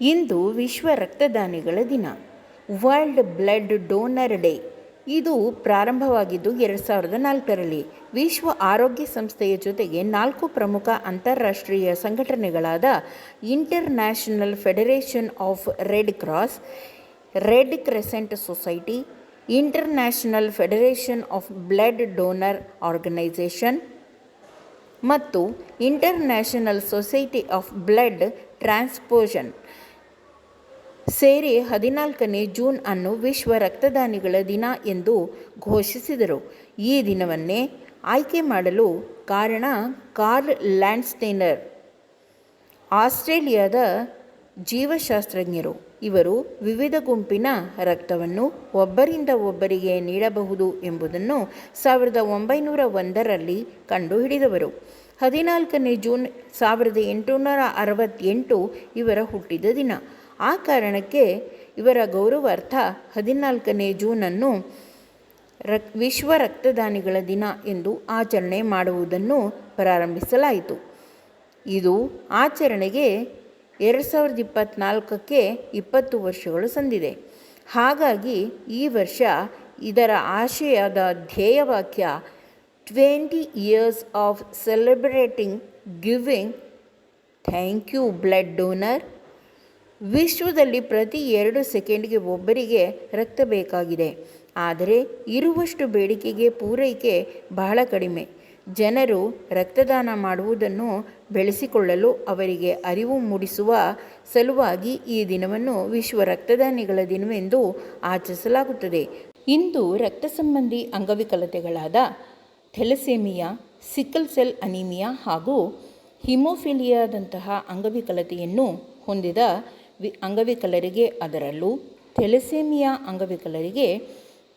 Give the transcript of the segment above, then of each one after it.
ಇಂದು ವಿಶ್ವ ರಕ್ತದಾನಿಗಳ ದಿನ. World blood donor day ಇದು ಪ್ರಾರಂಭವಾಗಿದ್ದು ಎರಡು ಸಾವಿರದ ನಾಲ್ಕರಲ್ಲಿ ವಿಶ್ವ ಆರೋಗ್ಯ ಸಂಸ್ಥೆಯ ಜೊತೆಗೆ ನಾಲ್ಕು ಪ್ರಮುಖ ಅಂತಾರಾಷ್ಟ್ರೀಯ ಸಂಘಟನೆಗಳಾದ international federation of red cross red crescent society international federation of blood donor organisation ಮತ್ತು international society of blood transfusion ಸೇರಿ ಹದಿನಾಲ್ಕನೇ ಜೂನ್ ಅನ್ನು ವಿಶ್ವ ರಕ್ತದಾನಿಗಳ ದಿನ ಎಂದು ಘೋಷಿಸಿದರು. ಈ ದಿನವನ್ನೇ ಆಯ್ಕೆ ಮಾಡಲು ಕಾರಣ ಕಾರ್ಲ್ ಲ್ಯಾಂಡ್ಸ್ಟೇನರ್, ಆಸ್ಟ್ರೇಲಿಯಾದ ಜೀವಶಾಸ್ತ್ರಜ್ಞರು. ಇವರು ವಿವಿಧ ಗುಂಪಿನ ರಕ್ತವನ್ನು ಒಬ್ಬರಿಂದ ಒಬ್ಬರಿಗೆ ನೀಡಬಹುದು ಎಂಬುದನ್ನು ಸಾವಿರದ ಒಂಬೈನೂರ ಒಂದರಲ್ಲಿ ಕಂಡುಹಿಡಿದವರು. ಹದಿನಾಲ್ಕನೇ ಜೂನ್ ಸಾವಿರದ ಎಂಟುನೂರ ಅರವತ್ತೆಂಟು ಇವರ ಹುಟ್ಟಿದ ದಿನ. ಆ ಕಾರಣಕ್ಕೆ ಇವರ ಗೌರವಾರ್ಥ ಹದಿನಾಲ್ಕನೇ ಜೂನನ್ನು ರಕ್, ವಿಶ್ವ ರಕ್ತದಾನಿಗಳ ದಿನ ಎಂದು ಆಚರಣೆ ಮಾಡುವುದನ್ನು ಪ್ರಾರಂಭಿಸಲಾಯಿತು. ಇದು ಆಚರಣೆಗೆ ಎರಡು ಸಾವಿರದ ಇಪ್ಪತ್ತ್ನಾಲ್ಕಕ್ಕೆ ಇಪ್ಪತ್ತು ವರ್ಷಗಳು ಸಂದಿದೆ. ಹಾಗಾಗಿ ಈ ವರ್ಷ ಇದರ ಆಶಯದ ಧ್ಯೇಯವಾಕ್ಯ twenty years of celebrating giving thank you blood donor ವಿಶ್ವದಲ್ಲಿ ಪ್ರತಿ ಎರಡು ಸೆಕೆಂಡ್ಗೆ ಒಬ್ಬರಿಗೆ ರಕ್ತ ಬೇಕಾಗಿದೆ. ಆದರೆ ಇರುವಷ್ಟು ಬೇಡಿಕೆಗೆ ಪೂರೈಕೆ ಬಹಳ ಕಡಿಮೆ. ಜನರು ರಕ್ತದಾನ ಮಾಡುವುದನ್ನು ಬೆಳೆಸಿಕೊಳ್ಳಲು ಅವರಿಗೆ ಅರಿವು ಮೂಡಿಸುವ ಸಲುವಾಗಿ ಈ ದಿನವನ್ನು ವಿಶ್ವ ರಕ್ತದಾನಿಗಳ ದಿನವೆಂದು ಆಚರಿಸಲಾಗುತ್ತದೆ. ಇಂದು ರಕ್ತ ಸಂಬಂಧಿ ಅಂಗವಿಕಲತೆಗಳಾದ ಥೆಲಸೇಮಿಯಾ ಸಿಕ್ಕಲ್ ಸೆಲ್ ಅನಿಮಿಯಾ ಹಾಗೂ ಹಿಮೋಫಿಲಿಯಾದಂತಹ ಅಂಗವಿಕಲತೆಯನ್ನು ಹೊಂದಿದ ವಿ ಅಂಗವಿಕಲರಿಗೆ ಅದರಲ್ಲೂ ಥೆಲೆಸೇಮಿಯಾ ಅಂಗವಿಕಲರಿಗೆ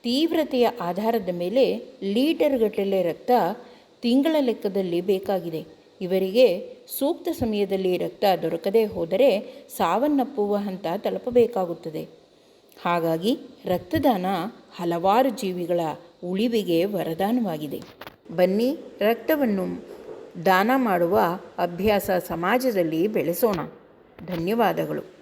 ತೀವ್ರತೆಯ ಆಧಾರದ ಮೇಲೆ ಲೀಟರ್ಗಟ್ಟಲೆ ರಕ್ತ ತಿಂಗಳ ಲೆಕ್ಕದಲ್ಲಿ ಬೇಕಾಗಿದೆ. ಇವರಿಗೆ ಸೂಕ್ತ ಸಮಯದಲ್ಲಿ ರಕ್ತ ದೊರಕದೇ ಹೋದರೆ ಸಾವನ್ನಪ್ಪುವ ಹಂತ ತಲುಪಬೇಕಾಗುತ್ತದೆ. ಹಾಗಾಗಿ ರಕ್ತದಾನ ಹಲವಾರು ಜೀವಿಗಳ ಉಳಿವಿಗೆ ವರದಾನವಾಗಿದೆ. ಬನ್ನಿ ರಕ್ತವನ್ನು ದಾನ ಮಾಡುವ ಅಭ್ಯಾಸ ಸಮಾಜದಲ್ಲಿ ಬೆಳೆಸೋಣ. ಧನ್ಯವಾದಗಳು.